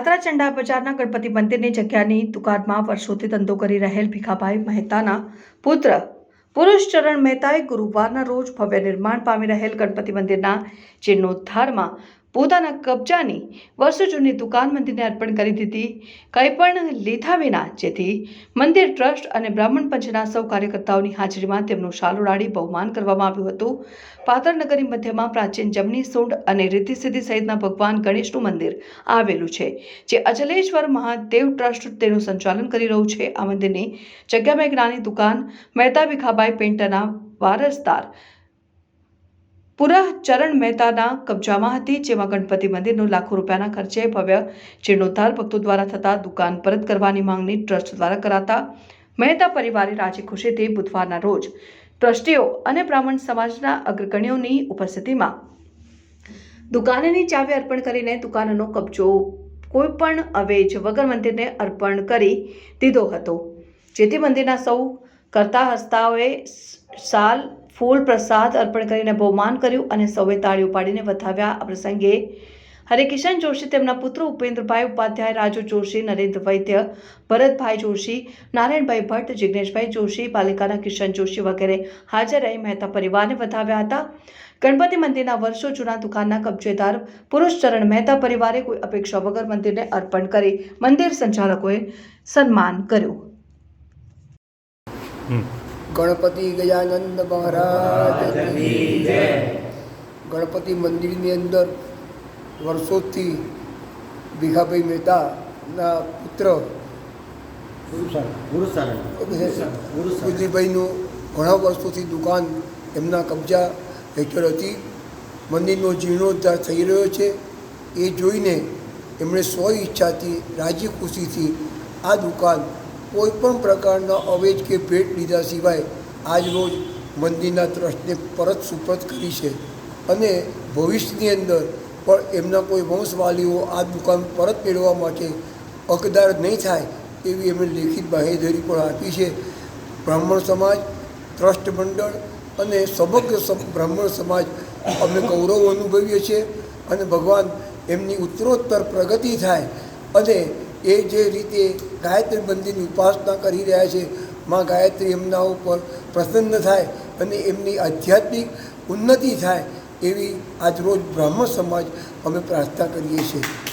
પાત્રા ચંડા બજારના ગણપતિ મંદિરની જગ્યાની દુકાનમાં વર્ષોથી ધંધો કરી રહેલ ભીખાભાઈ મહેતાના પુત્ર. પુરુષચરણ મહેતાએ ગુરુવારના રોજ ભવ્ય નિર્માણ પામી રહેલ ગણપતિ મંદિરના જીર્ણોદ્ધારમાં પોતાના કબજાની વર્ષો જૂની દુકાન મંદિરને અર્પણ કરી દીધી. કંઈ પણ લીધા વિના જેથી મંદિર ટ્રસ્ટ અને બ્રાહ્મણ પંચના સૌ કાર્યકર્તાઓની હાજરીમાં તેમનું શાલ ઉડાડી બહુમાન કરવામાં આવ્યું હતું. પાતળનગરી મધ્યમાં પ્રાચીન જમની સૂંઢ અને સિદ્ધિ સહિતના ભગવાન ગણેશનું મંદિર આવેલું છે, જે અજલેશ્વર મહાદેવ ટ્રસ્ટ તેનું સંચાલન કરી રહ્યું છે. આ મંદિરની જગ્યામાં એક નાની દુકાન મહેતા ભીખાભાઈ પેન્ટરના વારસદાર પુરા ચરણ મહેતાના કબજામાં હતી, જેમાં ગણપતિ મંદિરનું લાખો રૂપિયાના ખર્ચે ભવ્ય જીર્ણોદ્ધાર ભક્તો દ્વારા થતા દુકાન પરત કરવાની માંગણી ટ્રસ્ટ દ્વારા કરાતા. મહેતા પરિવારે રાજી ખુશીથી બુધવારના રોજ ટ્રસ્ટીઓ અને બ્રાહ્મણ સમાજના અગ્રગણ્યોની ઉપસ્થિતિમાં દુકાનની ચાવી અર્પણ કરીને દુકાનનો કબજો કોઈ પણ અવેજ વગર મંદિરને અર્પણ કરી દીધો હતો, જેથી મંદિરના સૌ કરતા હસ્તાઓએ સાલ ફૂલ પ્રસાદ અર્પણ કરીને બહુમાન કર્યું અને સૌએ તાળીઓ પાડીને વધાવ્યા. આ પ્રસંગે હરેકિશન જોશી તેમના પુત્ર ઉપેન્દ્રભાઈ ઉપાધ્યાય, રાજુ જોશી, નરેન્દ્ર વૈદ્ય, ભરતભાઈ જોશી, નારાયણભાઈ ભટ્ટ, જિગ્નેશભાઈ જોશી પાલિકાના કિશન જોશી વગેરે હાજર રહી મહેતા પરિવારને વધાવ્યા હતા. ગણપતિ મંદિરના વર્ષો જૂના દુકાનના કબજેદાર પુરુષચરણ મહેતા પરિવારે કોઈ અપેક્ષા વગર મંદિરને અર્પણ કરી મંદિર સંચાલકોએ સન્માન કર્યું. ગણપતિ ગજાનંદ મહારાજ. ગણપતિ મંદિરની અંદર વર્ષોથી ભીખાભાઈ મહેતાના પુત્ર ગુરુજીભાઈનું ઘણા વર્ષોથી દુકાન એમના કબજા હેઠળ હતી. મંદિરનો જીર્ણોદ્ધાર થઈ રહ્યો છે. એ જોઈને એમણે સ્વ ઈચ્છાથી રાજી ખુશીથી આ દુકાન કોઈ પણ પ્રકારના અવેજ કે ભેટ લીધા સિવાય આજ રોજ મંદિરના ટ્રસ્ટને પરત સુપરત કરી છે. અને ભવિષ્યની અંદર પણ એમના કોઈ વંશવાલીઓ આ દુકાન પરત મેળવવા માટે હકદાર નહીં થાય એવી એમણે લેખિત બાહેધરી પણ આપી છે. બ્રાહ્મણ સમાજ, ટ્રસ્ટ મંડળ અને સમગ્ર સમ- બ્રાહ્મણ સમાજ અમે ગૌરવ અનુભવીએ છીએ અને ભગવાન એમની ઉત્તરોત્તર પ્રગતિ થાય અને એ જે રીતે ગાયત્રી મંદિરની ઉપાસના કરી રહ્યા છે, માં ગાયત્રી એમના ઉપર પ્રસન્ન થાય અને એમની આધ્યાત્મિક ઉન્નતિ થાય એવી આજરોજ બ્રાહ્મણ સમાજ અમે પ્રાર્થના કરીએ છીએ.